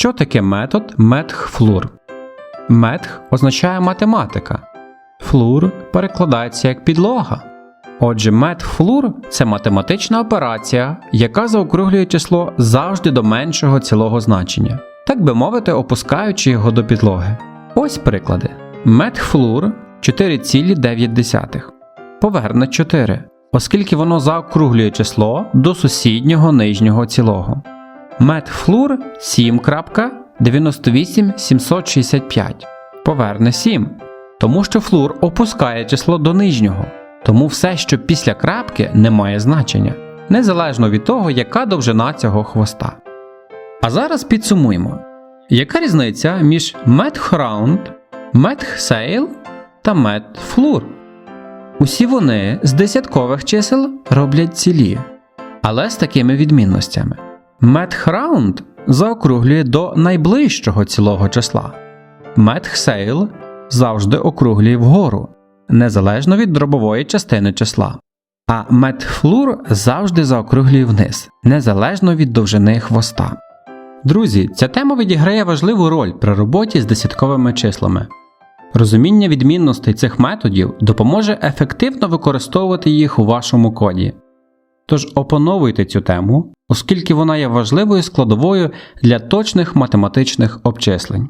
Що таке метод метх-флур? Метх означає математика. Флур перекладається як підлога. Отже, метх-флур це математична операція, яка заокруглює число завжди до меншого цілого значення, так би мовити, опускаючи його до підлоги. Ось приклади. Метх-флур 4,9. Поверне 4, оскільки воно заокруглює число до сусіднього нижнього цілого. Метфлур 7.98765 поверне 7, тому що флур опускає число до нижнього, тому все, що після крапки, не має значення, незалежно від того, яка довжина цього хвоста. А зараз підсумуємо, яка різниця між метхраунд, метхсейл та метфлур? Усі вони з десяткових чисел роблять цілі, але з такими відмінностями. Метхраунд заокруглює до найближчого цілого числа. Метхсейл завжди округлює вгору, незалежно від дробової частини числа. А метфлур завжди заокруглює вниз, незалежно від довжини хвоста. Друзі, ця тема відіграє важливу роль при роботі з десятковими числами. Розуміння відмінностей цих методів допоможе ефективно використовувати їх у вашому коді. Тож опановуйте цю тему, оскільки вона є важливою складовою для точних математичних обчислень.